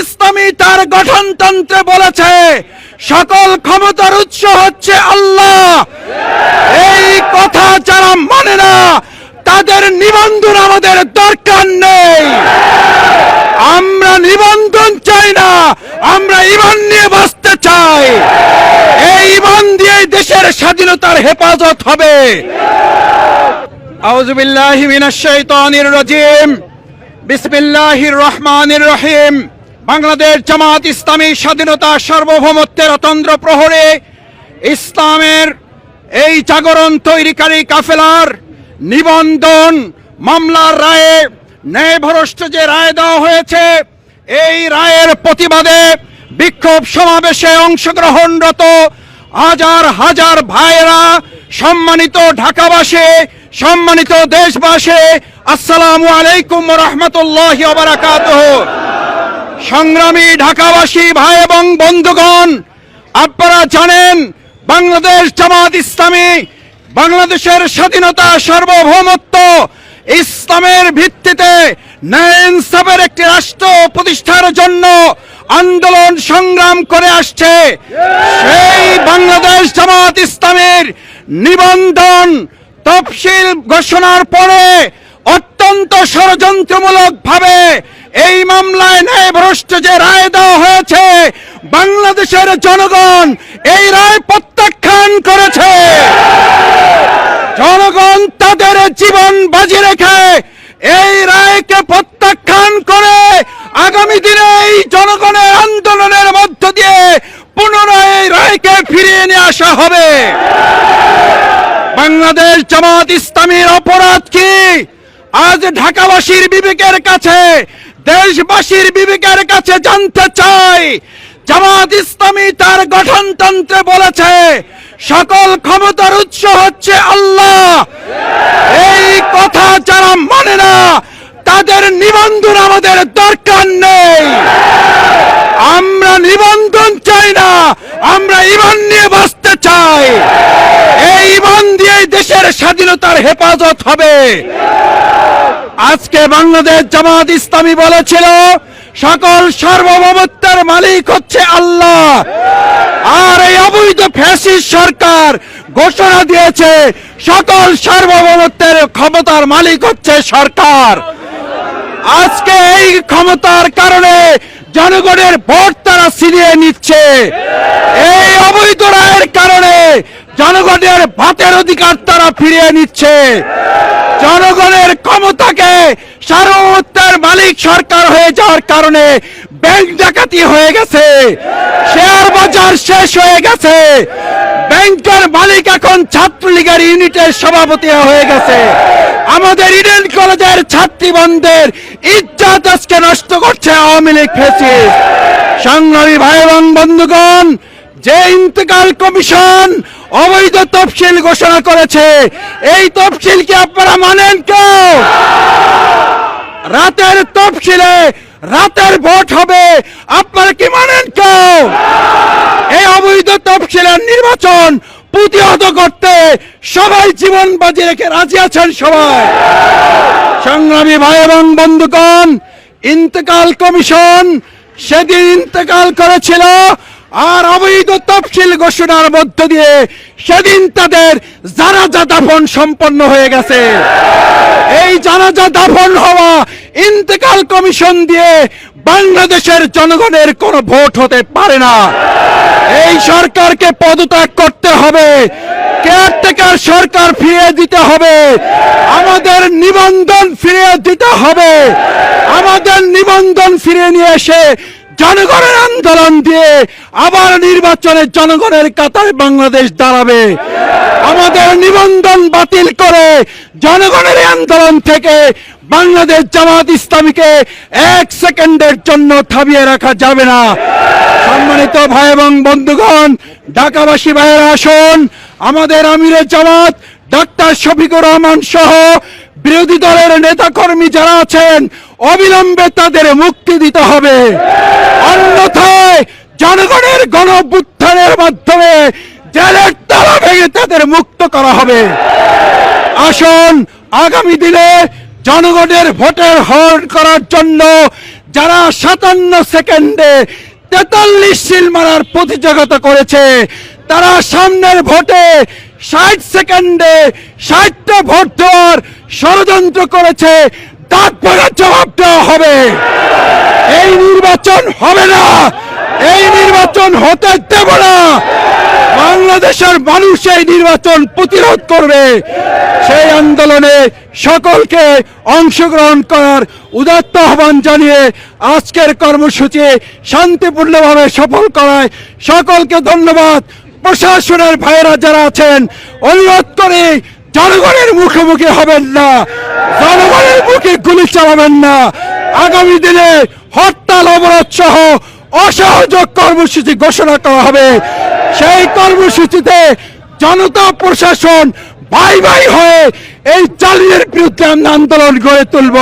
ইসলামী তার গঠনতন্ত্রে বলেছে, সকল ক্ষমতার উৎস হচ্ছে আল্লাহ। এই কথা যারা মানে না, তাদের নিবন্ধন আমাদের দরকার নেই। আমরা নিবন্ধন চাই না, আমরা ইমান নিয়ে বাঁচতে চাই। এই ইমান দিয়ে দেশের স্বাধীনতার হেফাজত হবে। আউযু বিল্লাহি মিনাশ শাইতানির রাজিম। বিসমিল্লাহির রহমানির রহিম। বাংলাদেশ জামাত ইসলামী স্বাধীনতা সার্বভৌমত্বের অতন্ত্র প্রহরে ইসলামের এই জাগরণ তৈরিকারী কাফেলার নিবন্ধন মামলার রায়ে ন্যায়ভ্রষ্ট যে রায় দেওয়া হয়েছে, এই রায়ের প্রতিবাদে বিক্ষোভ সমাবেশে অংশগ্রহণরত হাজার হাজার ভাইয়েরা, সম্মানিত ঢাকাবাসী, সম্মানিত দেশবাসী, আসসালামু আলাইকুম রহমতুল্লাহ সংগ্রামী ঢাকাবাসী ভাই এবং বন্ধুগণ, আপনারা জানেন বাংলাদেশ জামাত ইসলামী বাংলাদেশের স্বাধীনতা সার্বভৌমত্ব ইসলামের ভিত্তিতে ন্যায় ইনসাফের একটি রাষ্ট্র প্রতিষ্ঠার জন্য আন্দোলন সংগ্রাম করে আসছে। সেই বাংলাদেশ জামাত ইসলামের নিবন্ধন তফসিল ঘোষণার পরে অত্যন্ত ষড়যন্ত্রমূলক ভাবে এই মামলায় ন্যায় ভ্রষ্ট যে রায় দেওয়া হয়েছে, বাংলাদেশের জনগণ এই রায় প্রত্যাখ্যান করেছে। জনগণ তাদের জীবন বাজি রেখে এই রায়কে প্রত্যাখ্যান করে আগামী দিনে এই জনগণের আন্দোলনের মধ্য দিয়ে পুনরায় এই রায়কে ফিরিয়ে নিয়ে আসা হবে। বাংলাদেশ জামাত ইসলামীর অপরাধ কি? আজ ঢাকাবাসীর বিবেকের কাছে দেশবাসীর বিবেকের কাছে জানতে চাই, জামাত ইসলামী তার গঠনতন্ত্রে বলেছে, সকল ক্ষমতার উৎস হচ্ছে আল্লাহ। এই কথা যারা মানে না, তাদের নিবন্ধন আমাদের দরকার নেই। আমরা নিবন্ধন চাই না, আমরা ইমান নিয়ে বাঁচতে চাই। এই ইমান দিয়ে দেশের স্বাধীনতার হেফাজত হবে। আজকে বাংলাদেশ জামাত ইসলামী বলেছিল, সকল সার্বভৌমত্বের মালিক হচ্ছে আল্লাহ। আর এই অবৈধ ফ্যাসিস্ট সরকার ঘোষণা দিয়েছে, সকল সার্বভৌমত্বের ক্ষমতার মালিক হচ্ছে সরকার। আজকে এই ক্ষমতার কারণে জনগণের ভোট তারা ছিনিয়ে নিচ্ছে এই অবৈধ রায়ের কারণে জনগণের ভাতের অধিকার তারা ফিরিয়ে নিচ্ছে। জনগণের ক্ষমতাকে সার্বভৌমত্বের মালিক সরকার হয়ে যাওয়ার কারণে ব্যাংক ডাকাতি হয়ে গেছে। শেয়ার বাজার শেষ হয়ে গেছে। ব্যাংকের মালিক এখন ছাত্রলীগের ইউনিটের সভাপতি হয়ে গেছে। আমাদের ইডেন কলেজের ছাত্রীবন্ধের ইজ্জত আজকে নষ্ট করছে আওয়ামী লীগ ফেসিস সংগ্রামী ভাই এবং বন্ধুগণ যে ইন্তেকাল কমিশন অবৈধ তফসিল ঘোষণা করেছে, এই তফসিল কি আপনারা মানেন কেউ? রাতের তফসিলে রাতের ভোট হবে, আপনারা কি মানেন কেউ? এই অবৈধ তফসিলের নির্বাচন প্রতিহত করতে সবাই জীবন বাজি রেখে রাজি আছেন সবাই। সংগ্রামী ভাই এবং বন্ধুগণ, ইন্তেকাল কমিশন সেদিন ইন্তেকাল করেছিল আর অবৈধ তফসিল ঘোষণার মধ্য দিয়ে সেদিন তাদের জানাজা দাফন সম্পন্ন হয়ে গেছে। এই জানাজা দাফন হওয়া ইন্তেকাল কমিশন দিয়ে বাংলাদেশের জনগণের কোনো ভোট হতে পারে না। এই সরকারকে পদত্যাগ করতে হবে। কেয়ারটেকার সরকার ফিরিয়ে দিতে হবে। আমাদের নিবন্ধন ফিরিয়ে দিতে হবে। আমাদের নিবন্ধন ফিরিয়ে নিয়ে এসে জনগণের আন্দোলন দিয়ে আবার নির্বাচনের জনগণের কাতারে বাংলাদেশ দাঁড়াবে। আমাদের নিবন্ধন বাতিল করে জনগণের আন্দোলন থেকে বাংলাদেশ জামাত ইসলামীকে এক সেকেন্ডের জন্য থামিয়ে রাখা যাবে না। সম্মানিত ভাই এবং বন্ধুগণ, ঢাকাবাসী ভাইয়ের আসুন। আমাদের আমিরের জামাত, ডাক্তার শফিকুর রহমান সহ বিরোধী দলের নেতা কর্মী যারা আছেন, অবিলম্বে তাদের মুক্তি দিতে হবে। অন্যথায় জনগণের গণ মাধ্যমে জেলের তালা ভেঙে তাদের মুক্ত করা হবে। আসুন, আগামী দিনে জনগণের ভোটের হরণ করার জন্য যারা সাতান্ন সেকেন্ডে তেতাল্লিশ সিল মারার প্রতিযোগিতা করেছে, তারা সামনের ভোটে ষাট সেকেন্ডে ষাটটা ভোট দেওয়ার ষড়যন্ত্র করেছে, তারপরে জবাব দেওয়া হবে। এই নির্বাচন হবে না। এই নির্বাচন হতে দেব না। বাংলাদেশের মানুষ এই নির্বাচন প্রতিরোধ করবে। সেই আন্দোলনে সকলকে অংশগ্রহণ করার উদাত্ত আহ্বান জানিয়ে আজকের কর্মসূচি শান্তিপূর্ণভাবে সফল করায় সকলকে ধন্যবাদ। প্রশাসনের ভাইয়েরা যারা আছেন, অনুরোধ করে জনগণের মুখোমুখি হবেন না। জনগণের মুখে গুলি চালাবেন না। আগামী দিনে হরতাল, অবরোধ সহ অসহযোগ কর্মসূচি ঘোষণা করা হবে। সেই কর্মসূচিতে জনতা প্রশাসন ভাই ভাই হয়ে এই চালিয়ের বিরুদ্ধে আমরা আন্দোলন গড়ে তুলব।